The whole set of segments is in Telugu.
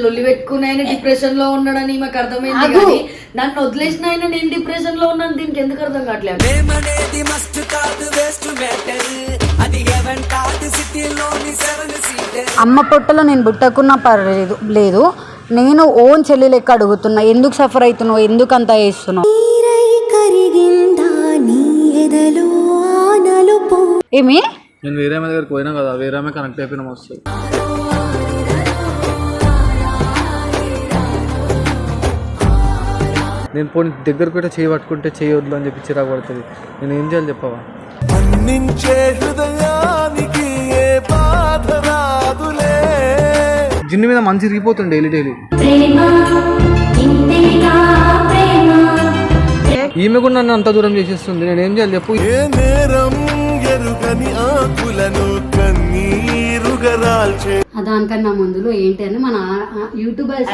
లొల్లి పెట్టుకుని ఆయన డిప్రెషన్లో ఉన్నాడని మాకు అర్థమైంది. కానీ నన్ను వదిలేసిన ఆయన నేను డిప్రెషన్లో ఉన్నాను దీనికి ఎందుకు అర్థం కావట్లేదు? అమ్మ పొట్టలో నేను బుట్టకున్నా పర్లేదు లేదు. నేను ఓన్ చెల్లి లెక్క అడుగుతున్నా ఎందుకు సఫర్ అవుతున్నావు ఎందుకు అంత చేస్తున్నావు? నలుపు ఏమి? నేను వేరే ఆమె దగ్గరికి పోయినా కదా వేరే ఆమె కనెక్ట్ అయిపోయినా వస్తుంది నేను పోనీ దగ్గరకు కూడా చేయి పట్టుకుంటే చేయొద్దు అని చెప్పి చిరాకు పడుతుంది. నేను ఏం చేయాలి చెప్పవా? మన్నించే హృదయానికి ఏ బాధ రాదులే. జిన్ను మీద మంచి రిగిపోతుంది డైలీ డైలీ. ఈమె కూడా నన్ను అంత దూరం చేసేస్తుంది. నేను ఏం చేయాలి చెప్పు? ఏ నేరం ఎరుగని ఆకులను కన్నీరుగా రాల్చే దానికన్నా ముందులో ఏంటి అని మన యూట్యూబర్స్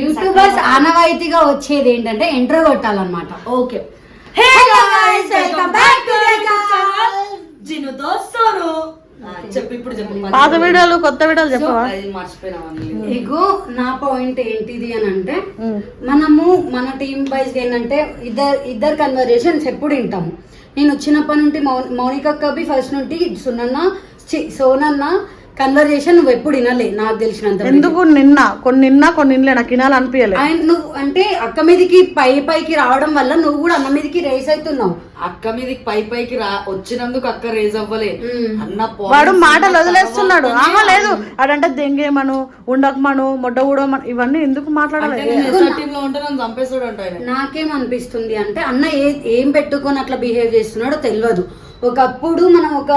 యూట్యూబర్స్ ఆనవాయితీగా వచ్చేది ఏంటంటే ఎంటర్ కొట్టాలన్నమాట. ఓకే. చెప్పు ఇప్పుడు చెప్పు. పాత వీడియోలు కొత్త వీడియోలు చెప్పవా? మర్చిపోయినామని ఇగో నా పాయింట్ ఏంటిది అని అంటే మనము మన టీం వైజ్ ఏంటంటే ఇద్దరు ఇద్దరు కన్వర్జేషన్స్ ఎప్పుడు వింటాము నేను వచ్చినప్పటి నుండి మౌ మౌనిక కవి ఫస్ట్ నుండి సునన్న చి- సోనన్న కన్వర్జేషన్ నువ్వు ఎప్పుడు వినలే నాకు తెలిసినంత. ఎందుకు నిన్న? కొన్ని నిన్న కొన్ని నిన్న నాకు వినాలి అనిపించలే ఆయన నువ్వు అంటే అక్క మీదకి పై పైకి రావడం వల్ల నువ్వు కూడా అన్న మీదకి రేస్ అవుతున్నావు. అక్క మీదకి పై పైకి రా వచ్చినందుకు అక్క రేజ్ అవ్వలే. అన్న వాడు మాటలు వదిలేస్తున్నాడు. ఆహా లేదు. అడంటే దెంగేమను ఉండకమను మొడ్డ ఊడమను ఇవన్నీ ఎందుకు మాట్లాడాలి? అంటే నేను ఎస్ఆర్ టీమ్లో ఉంటే నన్ను చంపేస్తాడు అంట ఆయన. నాకేమనిపిస్తుంది అంటే అన్న ఏ ఏం పెట్టుకొని అట్లా బిహేవ్ చేస్తున్నాడో తెలియదు. ఒకప్పుడు మనం ఒక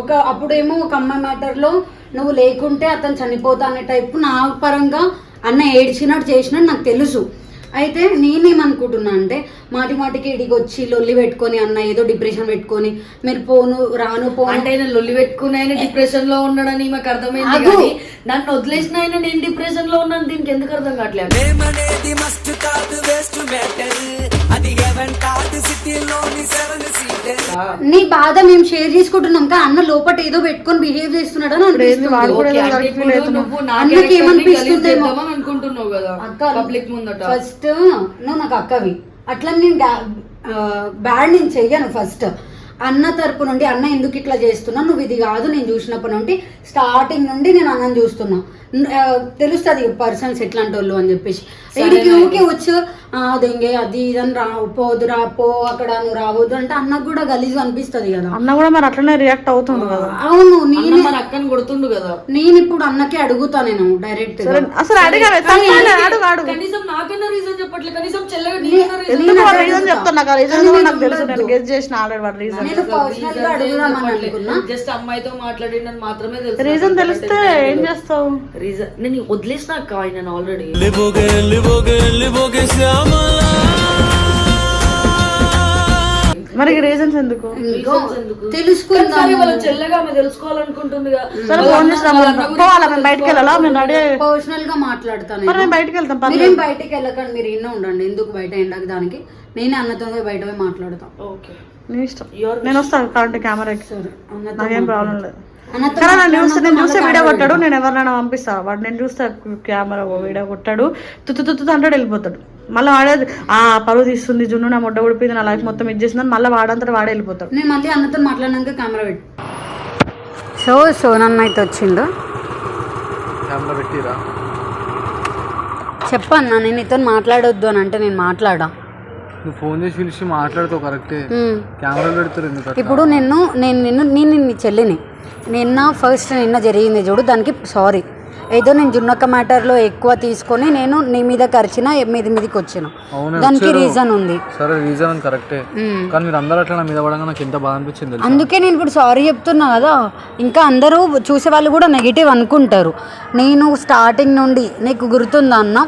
ఒక అప్పుడేమో ఒక అమ్మాయి మ్యాటర్లో నువ్వు లేకుంటే అతను చనిపోతా అనే టైపు నా పరంగా అన్న ఏడ్చినట్టు చేసినట్టు నాకు తెలుసు. అయితే నేనేమనుకుంటున్నా అంటే మాటి మాటికి ఇడికి వచ్చి లొల్లి పెట్టుకొని అన్న ఏదో డిప్రెషన్ పెట్టుకొని మీరు పోను రాను పోను అంటే ఆయన లొల్లి పెట్టుకుని ఆయన డిప్రెషన్లో ఉన్నాడని మాకు అర్థమైంది. కానీ నన్ను వదిలేసిన ఆయన నేను డిప్రెషన్లో ఉన్నాను దీనికి ఎందుకు అర్థం కావట్లేదు? నీ బాధ మేము షేర్ చేసుకుంటున్నాం కానీ అన్న లోపల ఏదో పెట్టుకొని బిహేవ్ చేస్తున్నాడు అని అన్నకి అనుకుంటున్నావు కదా అక్క పబ్లిక్ ముందట. ఫస్ట్ నువ్వు నాకు అక్కవి. అట్లా నేను బ్యాడ్ నేను చెయ్యను ఫస్ట్ అన్న తరపు నుండి అన్న ఎందుకు ఇట్లా చేస్తున్నా? నువ్వు ఇది కాదు నేను చూసినప్పటి నుండి స్టార్టింగ్ నుండి నేను అన్నం చూస్తున్నా. తెలుస్తుంది పర్సన్స్ ఎట్లాంటి వాళ్ళు అని చెప్పేసి. వీడికి ఊకే వచ్చు "ఆ, దెంగే అది ఇది అని రా పోదురా పో అక్కడ నువ్వు రావద్దు అంటే అన్నకు కూడా గలీజ్ అనిపిస్తుంది కదా. అన్న కూడా మరి అట్లనే రియాక్ట్ అవుతుండు కదా. అవును నేను మన అక్కని కొడుతుండు కదా. నేను ఇప్పుడు అన్నకే అడుగుతా నేను డైరెక్ట్ అసలు అడిగారు తప్పని అడుగు అడుగు. కనీసం నాకన్నా రీజన్ చెప్పట్లేదు కనీసం చెల్లగా రీజన్ చెప్తాను నాకు రీజన్ నాకు తెలుసు నేను గెస్ చేసిన ఆల్రెడీ వాడు రీజన్ నేను పర్సనల్గా అడుగుదామని అనుకున్నా. జస్ట్ అమ్మాయితో మాట్లాడిందని మాత్రమే తెలుసు. రీజన్ తెలిస్తే ఏం చేస్తావు? రీజన్ నేను వదిలేసిన అక్క ఆయన ఆల్రెడీ మరి రీజన్స్ ఎందుకు? తెలుసుకుందాం. సరే వాళ్ళ చెల్లెగా ఆమె తెలుసుకోవాలనుకుంటుంది కదా. సరే వాళ్ళ ఫోన్ అన్న- చేసి వాళ్ళ రమ్మని అన్న గురించి పోవాలా మేము బయటకు వెళ్ళాలా? మేము రెడీ పర్సనల్గా మాట్లాడతాను మరి మేము బయటకు వెళ్తాం పర్లేదు. మీరేం బయటికి వెళ్ళకండి మీరు ఇన్న ఉండండి. ఎందుకు బయట ఎండకు దానికి? నేనే అన్నతో బయట పోయి మాట్లాడతాం. ఓకే. నీ ఇష్టం. నేను వస్తాను కాబట్టి కెమెరాకి. అన్నతో నాకేం ప్రాబ్లం లేదు. కానీ నేను చూస్తే నేను చూస్తే మాట్లాడినప్పుడు వీడియో కొట్టాడు నేను ఎవరినైనా పంపిస్తా. వాడు నేను చూస్తే కెమెరా వీడియో కొట్టాడు. తుత్తు తుత్తు అంటాడు వెళ్ళిపోతాడు. మళ్ళీ వాడే ఆ పరువు తీస్తుంది జున్ను నా ముడ్డ ఊడిపోయింది నా లైఫ్ మొత్తం ఇచ్చేసిందని మళ్ళీ వాడంతటా వాడే వెళ్ళిపోతాడు. నేను మళ్ళీ అన్నతో మాట్లాడినాక కెమెరా పెట్టి. సో సోనన్న అయితే వచ్చిండు కెమెరా పెట్టిరా? చెప్పన్నా నేను నీతో మాట్లాడొద్దు అని అంటే నేను మాట్లాడా? నువ్వు ఫోన్ చేసి పిలిచి మాట్లాడుతావు కరెక్టే ఉమ్. కెమెరాలు పెడతారు ఎందుకు అట్లా? ఇప్పుడు నిన్ను నేను నిన్ను నేను నీ చెల్లిని. నిన్న ఫస్ట్ నిన్న జరిగింది చూడు దానికి సారీ ఏదో నేను జున్నక్క మ్యాటర్లో ఎక్కువ తీసుకొని నేను నీ మీద ఖర్చిన మీది మీదకి వచ్చిన. దానికి. రీజన్ ఉంది. సరే రీజన్ కరెక్టే. కానీ మీరు అందరూ అట్లా మీద పడంగా నాకు ఎంత బాధ అనిపించింది? అందుకే నేను ఇప్పుడు సారీ చెప్తున్నా కదా. ఇంకా అందరూ చూసే వాళ్ళు కూడా నెగిటివ్ అనుకుంటారు. నేను స్టార్టింగ్ నుండి నీకు గుర్తుందా అన్న?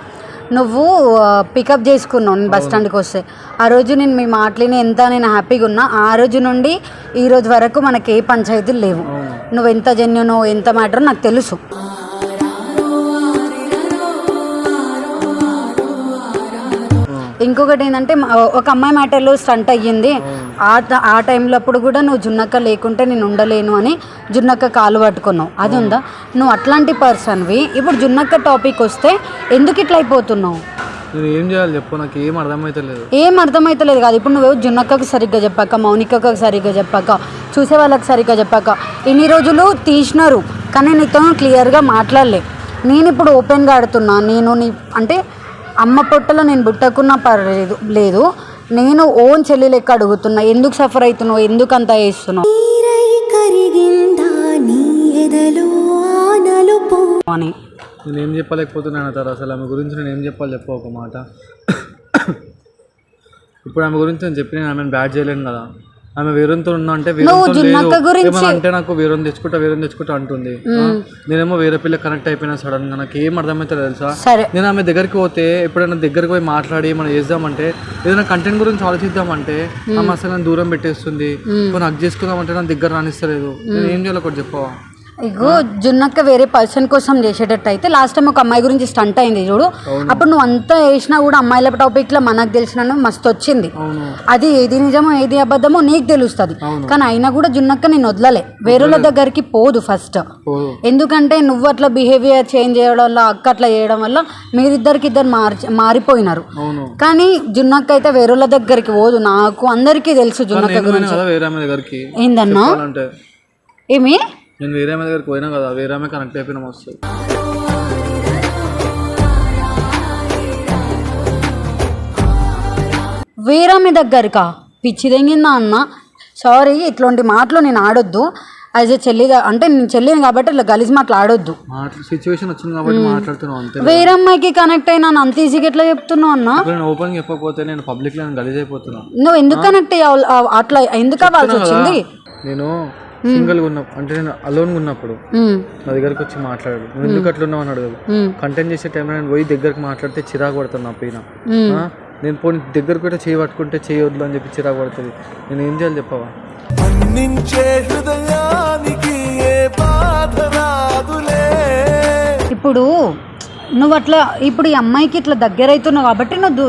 నువ్వు పికప్ చేసుకున్నావు నేను బస్ స్టాండ్కి వస్తే. ఆ రోజు నేను మీ మాటలని ఎంత నేను హ్యాపీగా ఉన్నా ఆ రోజు నుండి ఈ రోజు వరకు మనకి ఏ పంచాయతీలు లేవు. నువ్వు ఎంత జెన్యునో ఎంత మ్యాటర్ నాకు తెలుసు. ఇంకొకటి ఏంటంటే ఒక అమ్మాయి మ్యాటర్లో స్టంట్ అయ్యింది. ఆ ఆ టైంలో అప్పుడు కూడా నువ్వు జున్నక్క లేకుంటే నేను ఉండలేను అని జున్నక్క కాలు పట్టుకున్నావు. అది ఉందా? నువ్వు అట్లాంటి పర్సన్వి. ఇప్పుడు జున్నక్క టాపిక్ వస్తే ఎందుకు ఇట్లా అయిపోతున్నావు? నేను ఏం చేయాలి చెప్పు నాకు ఏం అర్థమైతలేదు. ఏం కాదు. ఇప్పుడు నువ్వు జున్నక్కకు సరిగ్గా చెప్పాక మౌనికకు సరిగ్గా చెప్పాక చూసే వాళ్ళకి సరిగ్గా చెప్పాక ఇన్ని రోజులు తీసినారు. కానీ నీతో క్లియర్గా మాట్లాడలే. నేను ఇప్పుడు ఓపెన్గా ఆడుతున్నా. నేను నీ అంటే అమ్మ పొట్టలో నేను బుట్టకున్నా పర్లేదు లేదు. నేను ఓన్ చెల్లి లెక్క అడుగుతున్నా. ఎందుకు సఫర్ అవుతున్నావు? ఎందుకు అంత వేస్తున్నావు అని. నేను ఏం చెప్పలేకపోతున్నాను సార్ అసలు ఆమె గురించి నేను ఏం చెప్పాలి చెప్పు ఒక మాట. ఇప్పుడు ఆమె గురించి నేను చెప్పి నేను ఆమెను బ్యాడ్ చేయలేను కదా. ఆమె వేరంతో ఉన్నా అంటే వేరేతో అంటే నాకు వేరే తెచ్చుకుంటా వేరే తెచ్చుకుంటా అంటుంది? నేనేమో వేరే పిల్ల కనెక్ట్ అయిపోయినా సడన్గా నాకు ఏం అర్థమవుతుంది తెలుసా? నేను ఆమె దగ్గరికి పోతే ఎప్పుడైనా దగ్గరికి పోయి మాట్లాడి మనం చేద్దామంటే ఏదైనా కంటెంట్ గురించి ఆలోచిద్దామంటే ఆమె అసలు నన్ను దూరం పెట్టేస్తుంది. కొన్ని హక్ చేసుకుందామంటే నన్ను దగ్గర రానిస్తలేదు. నేను ఏం చేయాలి ఒకటి చెప్పవా? ఇగో జున్నక్క వేరే పర్సన్ కోసం చేసేటట్టు అయితే లాస్ట్ టైం ఒక అమ్మాయి గురించి స్టంట్ అయింది చూడు. అప్పుడు నువ్వు అంతా వేసినా కూడా అమ్మాయిల టాపిక్లో మనకు తెలిసిన మస్తు వచ్చింది. అది ఏది నిజమో ఏది అబద్ధమో నీకు తెలుస్తుంది. కానీ అయినా కూడా జున్నక్క నేను వదలలే. వేరేల దగ్గరికి పోదు ఫస్ట్. ఎందుకంటే నువ్వు అట్లా బిహేవియర్ చేంజ్ చేయడం వల్ల అక్క అట్లా చేయడం వల్ల మీరిద్దరికి ఇద్దరు మార్చి మారిపోయినారు కానీ జున్నక్క అయితే వేరేల దగ్గరికి పోదు. నాకు అందరికీ తెలుసు జున్నక్క గురించి. ఏందన్నా? ఏమి? నేను వేరే ఆమె దగ్గరికి పోయినా కదా వేరే ఆమె కనెక్ట్ అయిపోయినా వస్తుంది వేరే మీ దగ్గరకా? పిచ్చి తెంగిందా అన్న? సారీ ఇట్లాంటి మాటలు నేను ఆడొద్దు. యాజ్ ఎ చెల్లిగా అంటే నేను చెల్లిని కాబట్టి ఇట్లా గలీజ్ మాటలు ఆడొద్దు. సిచ్యువేషన్ వచ్చింది కాబట్టి మాట్లాడుతున్నావు అంతే వేరే అమ్మాయికి కనెక్ట్ అయినా అంత ఈజీగా ఎట్లా చెప్తున్నావు అన్న? నేను ఓపెన్ చెప్పకపోతే నేను పబ్లిక్లో నేను గలీజ్ అయిపోతున్నా. నువ్వు ఎందుకు కనెక్ట్ అట్లా ఎందుకు అవ్వాల్సి వచ్చింది? నేను సింగిల్గా ఉన్నప్పుడు అంటే నేను అలోన్ ఉన్నప్పుడు. ఉమ్, నా దగ్గరకు వచ్చి మాట్లాడాడు. నువ్వు ఎందుకు అట్లా ఉన్నావు అని అడగదు కంటెంట్ చేసే టైంలో నేను పోయి దగ్గరకు మాట్లాడితే చిరాకు పడుతుంది నా పైన? నేను పోనీ దగ్గరకు కూడా చేయి పట్టుకుంటే చేయొద్దు అని చెప్పి చిరాకు పడుతుంది. నేను ఏం చేయాలి చెప్పవా? మన్నించే హృదయానికి ఏ బాధ రాదులే. ఇప్పుడు నువ్వు అట్లా ఇప్పుడు ఈ అమ్మాయికి ఇట్లా దగ్గర అవుతున్నావు కాబట్టి నువ్వు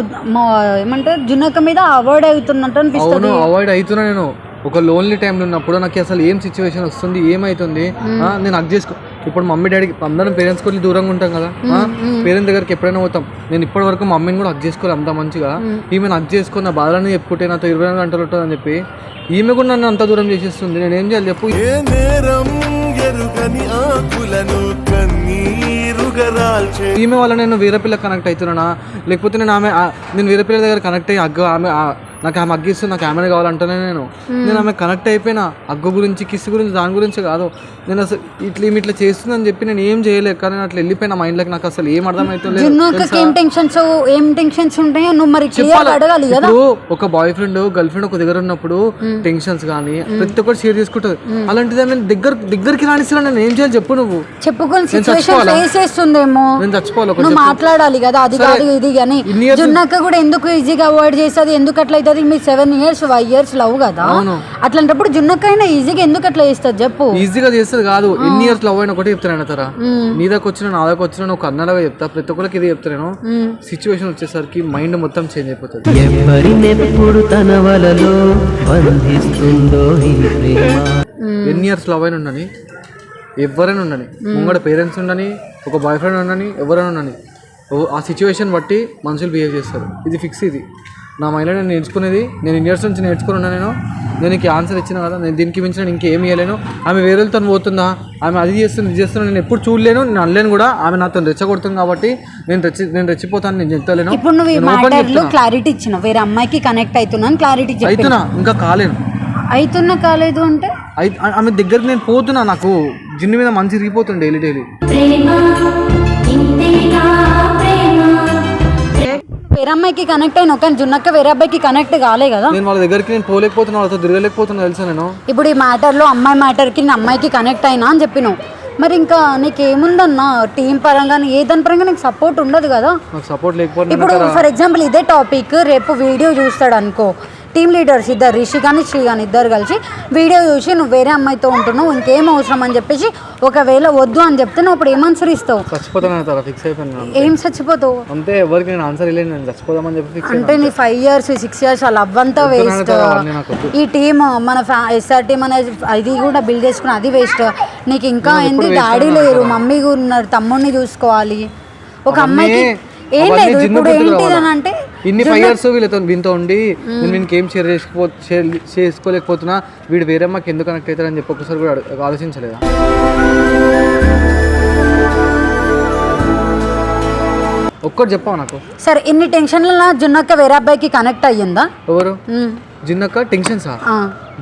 ఏమంటారు జునక మీద అవాయిడ్ అవుతున్నట్టు అనిపిస్తుంది. అవాయిడ్ అవుతున్నా నేను. ఒక లోన్లీ టైంలో ఉన్నప్పుడు నాకు అసలు ఏం సిచ్యువేషన్ వస్తుంది ఏమైతుంది? నేను అగ్ చేసుకో ఇప్పుడు మమ్మీ డాడీకి అందరం పేరెంట్స్ కొద్ది దూరంగా ఉంటాం కదా. పేరెంట్స్ దగ్గరికి ఎప్పుడైనా పోతాం. నేను ఇప్పటి వరకు మమ్మీని కూడా హక్ చేసుకోవాలి అంత మంచిగా. ఈమెను హక్ చేసుకుని నా బాధలని చెప్పుకుంటే నాతో ఇరవై నాలుగు గంటలు ఉంటుంది అని చెప్పి ఈమె కూడా నన్ను అంత దూరం చేసేస్తుంది. నేను ఏం చేయాలి చెప్పు? ఏ నేరం ఎరుగని ఆకులను కన్నీరుగా రాల్చే ఈమె వల్ల నేను వేరే పిల్ల కనెక్ట్ అవుతున్నానా? లేకపోతే నేను ఆమె నేను వేరే పిల్ల దగ్గర కనెక్ట్ అయ్యి అగ్గ ఆమె నాకు ఆమె అగ్గిస్తుంది నాకు ఆమెనే కావాలంటేనే నేను. నేను ఆమె కనెక్ట్ అయిపోయినా అగ్గు గురించి కిస్ గురించి దాని గురించి కాదు. నేను అసలు ఇట్లా ఇట్లా చేస్తుందని చెప్పి నేను ఏం చేయలేక కానీ నేను అట్లా వెళ్ళిపోయిన మైండ్లోకి నాకు అసలు ఏం అర్థమవుతుంది జున్నక్కకి ఏం టెన్షన్స్ ఏం టెన్షన్స్ ఉంటాయో నువ్వు మరి అడగాలి కదా? ఒక బాయ్ ఫ్రెండ్ గర్ల్ ఫ్రెండ్ ఒక దగ్గర ఉన్నప్పుడు టెన్షన్స్ కానీ ప్రతి ఒక్కటి షేర్ చేసుకుంటుంది. అలాంటిది ఆమె దగ్గర దగ్గరికి రానిస్తున్నా నేను ఏం చేయాలి చెప్పు నువ్వు. చెప్పుకొని సిచ్యువేషన్ చచ్చిపోవాలా? ఫేస్ చేస్తుందేమో? నేను చచ్చిపోవాలి? ఒక నువ్వు మాట్లాడాలి కదా అది కాదు ఇది కానీ జున్నక్క కూడా ఎందుకు ఈజీగా అవాయిడ్ చేస్తుంది? ఎందుకు అట్లా అవుతుంది మీ seven years five years love కదా? అవును. అట్లాంటప్పుడు జున్నక్క అయినా ఈజీగా ఎందుకు అట్లా చేస్తుంది చెప్పు? ఈజీగా చేస్తుంది కాదు. ఎన్ని ఇయర్స్ లవ్ అయినా ఒకటి చెప్తాను తరా. నీ దాకా వచ్చిన నా దాకా వచ్చిన ఒక అన్నలాగా చెప్తా. ప్రతి ఒక్కరికి ఇది చెప్తాను సిచ్యువేషన్ వచ్చేసరికి మైండ్ మొత్తం చేంజ్ అయిపోతుంది. ఎవరినెప్పుడు తన వలలో బంధిస్తుందో ఈ ప్రేమ. ఎన్ని ఇయర్స్ లవ్ అయిన ఉండని ఎవరైనా ఉండని ముంగడ పేరెంట్స్ ఉండని ఒక బాయ్ ఫ్రెండ్ ఉండని ఎవరైనా ఉండని ఓ- ఆ సిచ్యువేషన్ బట్టి మనుషులు బిహేవ్ చేస్తారు. ఇది ఫిక్స్ ఇది. నా మైండ్లో నేను నేర్చుకునేది నేను ఇన్ని ఇయర్స్ నుంచి నేర్చుకుని ఉన్నా నేను. నేను నీకు ఆన్సర్ ఇచ్చిన కదా నేను దీనికి మించిన నేను ఇంకేం ఇవ్వలేను ఆమె వేరేతో పోతుందా? ఆమె అది చేస్తుంది ఇది చేస్తున్నా నేను ఎప్పుడు చూడలేను నేను అనలేను కూడా. ఆమె నాతో రెచ్చగొడుతుంది కాబట్టి నేను రెచ్చి నేను రెచ్చిపోతాను నేను చెప్తలేను. ఇప్పుడు నువ్వు ఈ. క్లారిటీ ఇచ్చినావు. వేరే అమ్మాయికి కనెక్ట్ అవుతున్నాను క్లారిటీ అవుతున్నా ఇంకా కాలేను అవుతున్నా కాలేదు అంటే? ఆమె దగ్గరికి నేను పోతున్నా నాకు. జిన్ను మీద మంచి రిగిపోతుంది డైలీ డైలీ. వేరే అమ్మాయికి కనెక్ట్ అయినావు కానీ జున్నక్క వేరే అబ్బాయికి కనెక్ట్ కాలే కదా. నేను వాళ్ళ దగ్గరికి నేను పోలేకపోతున్నా వాళ్ళతో తిరగలేకపోతున్నా తెలుసా నేను? ఇప్పుడు ఈ మ్యాటర్లో అమ్మాయి మ్యాటర్కి నేను అమ్మాయికి కనెక్ట్ అయినా అని చెప్పినావు. మరి ఇంకా నీకేముందన్నా టీం పరంగా ఏ దాని పరంగా నీకు సపోర్ట్ ఉండదు కదా? నాకు సపోర్ట్ లేకపోతే ఇప్పుడు ఫర్ ఎగ్జాంపుల్ ఇదే టాపిక్ రేపు వీడియో చూస్తాడు అనుకో. టీమ్ లీడర్స్ ఇద్దరు రిషి కానీ శ్రీ కానీ ఇద్దరు కలిసి వీడియో చూసి నువ్వు వేరే అమ్మాయితో ఉంటున్నావు ఇంకేం అవసరం? అని చెప్పేసి ఒకవేళ వద్దు అని చెప్తే నువ్వు అప్పుడు ఏం ఆన్సర్ ఇస్తావు? చచ్చిపోతాను ఫిక్స్ అయిపోయాను. ఏం చచ్చిపోతావు? అంతే ఎవరికి నేను ఆన్సర్ ఇవ్వలేదు నేను చచ్చిపోదామని చెప్పి ఫిక్స్ అంటే నీ ఫైవ్ ఇయర్స్ సిక్స్ ఇయర్స్ అంతా వద్దు. వేస్ట్. ఈ టీమ్ మన ఎస్ఆర్ టీమ్ అనేది అది కూడా బిల్డ్ చేసుకుని అది వేస్ట్ నీకు ఇంకా ఏంది? డాడీ లేరు మమ్మీ ఉన్నారు తమ్ముడిని చూసుకోవాలి. ఒక అమ్మాయికి ఏం లేదు ఇప్పుడు అంటే ఇన్ని ఫైవ్ ఇయర్స్ వీళ్ళతో వీళ్ళతో ఉండి నేను వీనికి ఏం షేర్ చేసుకో చేసుకోలేకపోతున్నా వీడు వేరే అమ్మకి ఎందుకు కనెక్ట్ అవుతారని చెప్పి ఒకసారి కూడా ఆలోచించలేదా? ఒక్కటి చెప్పావు నాకు? సరే ఇన్ని టెన్షన్లలో జున్నక్క వేరే అబ్బాయికి కనెక్ట్ అయ్యిందా? ఎవరు. జిన్నక్క టెన్షన్సా ఆ.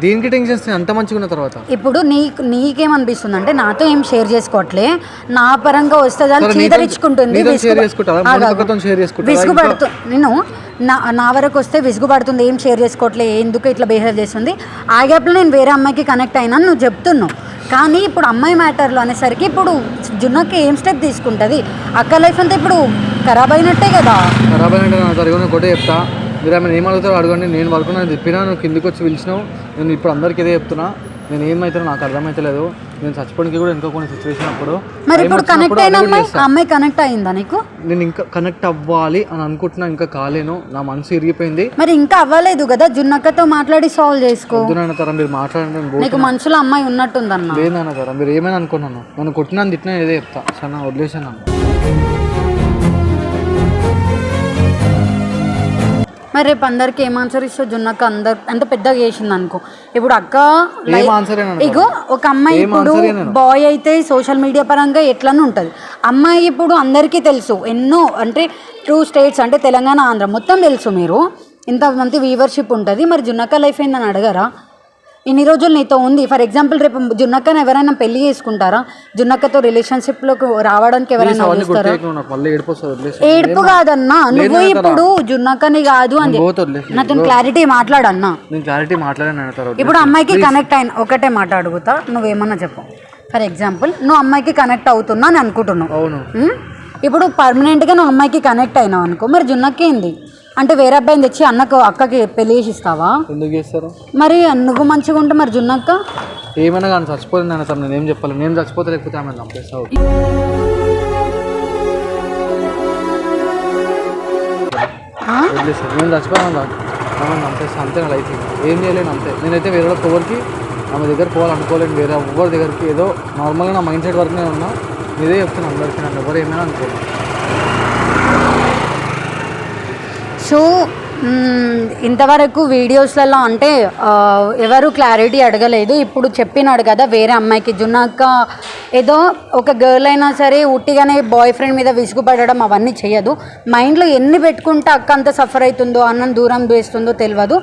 దీనికి టెన్షన్స్ అంత మంచిగా ఉన్న తర్వాత. ఇప్పుడు నీకు నీకేమనిపిస్తుంది అంటే నాతో ఏం షేర్ చేసుకోవట్లే? నా పరంగా వస్తే సరే, చీదరించుకుంటుంది? విసుగుపడుతు నేను నా నా వరకు వస్తే విసుగుపడుతుంది ఏం షేర్ చేసుకోవట్లే ఎందుకు ఇట్లా బిహేవ్ చేస్తుంది? ఆ గ్యాప్లో నేను వేరే అమ్మాయికి కనెక్ట్ అయినా నువ్వు చెప్తున్నావు. కానీ ఇప్పుడు అమ్మాయి మ్యాటర్లో అనేసరికి ఇప్పుడు జున్నకి ఏం స్టెప్ తీసుకుంటుంది? అక్క లైఫ్ అంతా ఇప్పుడు ఖరాబ్ అయినట్టే కదా. ఖరాబ్ అయినట్టు ఒకటే చెప్తా. మీరు ఆమె ఏం అడుగుతారో అడగండి. నేను పడుకున్నాను చెప్పినా నువ్వు కిందికి వచ్చి పిలిచినావు. నేను ఇప్పుడు అందరికీ ఇదే చెప్తున్నా. నేను ఏమవుతానో నాకు అర్థమవుతలేదు నేను చచ్చిపోవడానికి కూడా ఇంకా కొన్ని సిచ్యువేషన్ అప్పుడు. మరి ఇప్పుడు కనెక్ట్ అయిన అమ్మాయి? కనెక్ట్ అయిందా నీకు? నేను ఇంకా కనెక్ట్ అవ్వాలి అని అనుకుంటున్నా ఇంకా కాలేను. నా మనసు ఇరిగిపోయింది. మరి ఇంకా అవ్వలేదు కదా? జున్నక్కతో మాట్లాడి సాల్వ్ చేసుకో. వద్దునన్న తరం మీరు మాట్లాడండి నీకు. మనసులో అమ్మాయి ఉన్నట్టుందన్న. లేదన్న తరం మీరు ఏమైనా అనుకున్నాను నన్ను కొట్టినా తిట్టినా ఇదే చెప్తా. సన్న వదిలేసాను మరి రేపు అందరికి ఏం ఆన్సర్ ఇస్తావు? జున్నక్క అందరు అంత పెద్దగా చేసింది అనుకో. ఇప్పుడు అక్క? ఇగో ఒక అమ్మాయి ఇప్పుడు? బాయ్ అయితే సోషల్ మీడియా పరంగా ఎట్లనూ ఉంటుంది. అమ్మాయి ఇప్పుడు అందరికీ తెలుసు. ఎన్నో అంటే టూ స్టేట్స్ అంటే తెలంగాణ ఆంధ్ర మొత్తం తెలుసు మీరు. ఇంతమంది వీవర్షిప్ ఉంటుంది. మరి జున్నక్క లైఫ్ ఏందని అడగరా? ఇన్ని రోజులు నీతో ఉంది. ఫర్ ఎగ్జాంపుల్ రేపు జున్నక్కని ఎవరైనా పెళ్ళి చేసుకుంటారా? జున్నక్కతో రిలేషన్షిప్లోకి రావడానికి ఎవరైనా ఏడుపు కాదన్నా నువ్వు ఇప్పుడు జున్నక్కని కాదు అని. నాతో క్లారిటీ మాట్లాడన్నా. నేను క్లారిటీ మాట్లాడాను ఇప్పుడు అమ్మాయికి కనెక్ట్ అయిన ఒకటే మాట అడుగుతా నువ్వేమన్నా చెప్పు. ఫర్ ఎగ్జాంపుల్ నువ్వు అమ్మాయికి కనెక్ట్ అవుతున్నా అని అనుకుంటున్నావు? ఇప్పుడు పర్మనెంట్గా నువ్వు అమ్మాయికి కనెక్ట్ అయినావు అనుకో మరి జున్నక్కేంది? అంటే వేరే అబ్బాయిని తెచ్చి అన్నకు అక్కకి పెళ్ళి చేసి ఇస్తావా ఎందుకు చేస్తారు? మరి నువ్వు మంచిగా ఉంటే మరి జున్నక్క? ఏమైనా కానీ చచ్చిపోతుంది నేను అసలు నేను ఏం చెప్పాలి? నేను చచ్చిపోతే లేకపోతే ఆమె చంపేస్తావు నేను చచ్చిపోయాను ఆమె చంపేస్తా అంతే నా లైఫ్. ఏం చేయలేను అంతే. నేనైతే వేరే ఎవరికి ఆమె దగ్గర పోవాలనుకోలేను వేరే ఎవరి దగ్గరికి ఏదో నార్మల్గా నా మైండ్ సెట్ వరకు నేను ఉన్నా ఇదే చెప్తాను అందరికీ నన్ను ఎవరు ఏమైనా అనుకోను సో మ్మ్, ఇంతవరకు వీడియోస్లలో అంటే ఎవరు క్లారిటీ అడగలేదు. ఇప్పుడు చెప్పినాడు కదా వేరే అమ్మాయికి జున్నాక ఏదో ఒక గర్ల్ అయినా సరే ఉట్టిగానే బాయ్ ఫ్రెండ్ మీద విసుగుపడడం అవన్నీ చేయదు. మైండ్లో ఎన్ని పెట్టుకుంటే అక్క అంత సఫర్ అవుతుందో అన్నం దూరం వేస్తుందో తెలియదు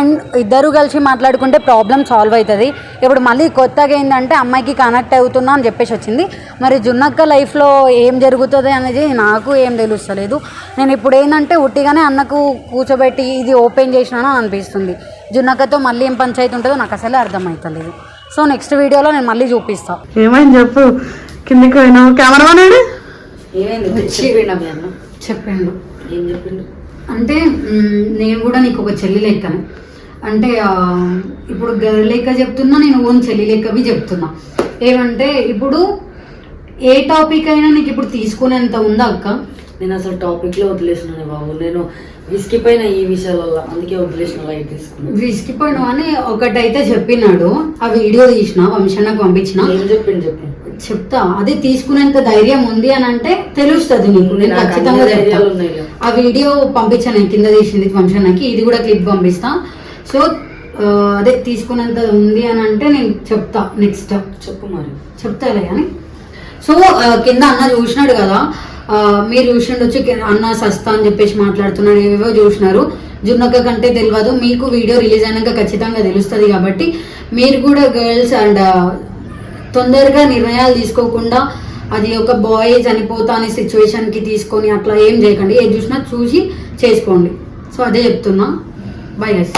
అండ్ ఇద్దరు కలిసి మాట్లాడుకుంటే ప్రాబ్లం సాల్వ్ అవుతుంది. ఇప్పుడు మళ్ళీ కొత్తగా ఏంటంటే అమ్మాయికి కనెక్ట్ అవుతున్నా అని చెప్పేసి వచ్చింది. మరి జున్నక్క లైఫ్లో ఏం జరుగుతుంది అనేది నాకు ఏం తెలుస్తలేదు. నేను ఇప్పుడు ఏంటంటే ఉట్టిగానే అన్నకు కూర్చోబెట్టి ఇది ఓపెన్ చేసినాను అని అనిపిస్తుంది. జున్నక్కతో మళ్ళీ ఏం పంచాయతీ ఉంటుందో నాకు అసలే అర్థమవుతలేదు సో నెక్స్ట్ వీడియోలో నేను మళ్ళీ చూపిస్తాను ఏమైంది చెప్పు. కిందికి పోయినావు కెమెరామన్ ఏమైంది? చెప్పిండా మీ అన్న? చెప్పిండు ఏం చెప్పిండు? అంటే నేను కూడా నీకు ఒక చెల్లి లెక్కను. అంటే ఆ, ఇప్పుడు లెక్క చెప్తున్నా నేను ఓన్ చెల్లి లెక్కవి చెప్తున్నా. ఏమంటే ఇప్పుడు ఏ టాపిక్ అయినా నీకు ఇప్పుడు తీసుకునేంత ఉందా అక్క? నేను అసలు టాపిక్లో వదిలేసినాను బాబు. నేను విసిగిపోయిన ఈ విషయాలలో అందుకే వదిలేసిన లైట్ విసిగిపోయిన అని ఒకటైతే చెప్పినాడు. ఆ వీడియో తీసిన వంశన్నకు పంపించిన. ఏం చెప్పండి చెప్తా అదే తీసుకునేంత ధైర్యం ఉంది అని అంటే తెలుస్తుంది నీకు. నేను ఖచ్చితంగా చెప్తా. ఆ వీడియో పంపించాను నేను కింద తీసింది వంశన్నకి ఇది కూడా క్లిప్ పంపిస్తా. సో అదే తీసుకునేంత ఉంది అని అంటే నేను చెప్తా నెక్స్ట్. చెప్పు మరి. చెప్తాలే కానీ. సో కింద అన్న చూసినాడు కదా. మీరు చూసిండొచ్చు అన్న సస్తా అని చెప్పేసి మాట్లాడుతున్నాడు ఏవేవో చూసినారు. జున్నక్క కంటే తెలియదు మీకు వీడియో రిలీజ్ అయినాక ఖచ్చితంగా తెలుస్తుంది కాబట్టి మీరు కూడా గర్ల్స్ అండ్ తొందరగా నిర్ణయాలు తీసుకోకుండా అది ఒక బాయ్ చనిపోతా అనే సిచ్యువేషన్కి తీసుకొని అట్లా ఏం చేయకండి. ఏది చూసినా చూసి చేసుకోండి. సో అదే చెప్తున్నా. Bye guys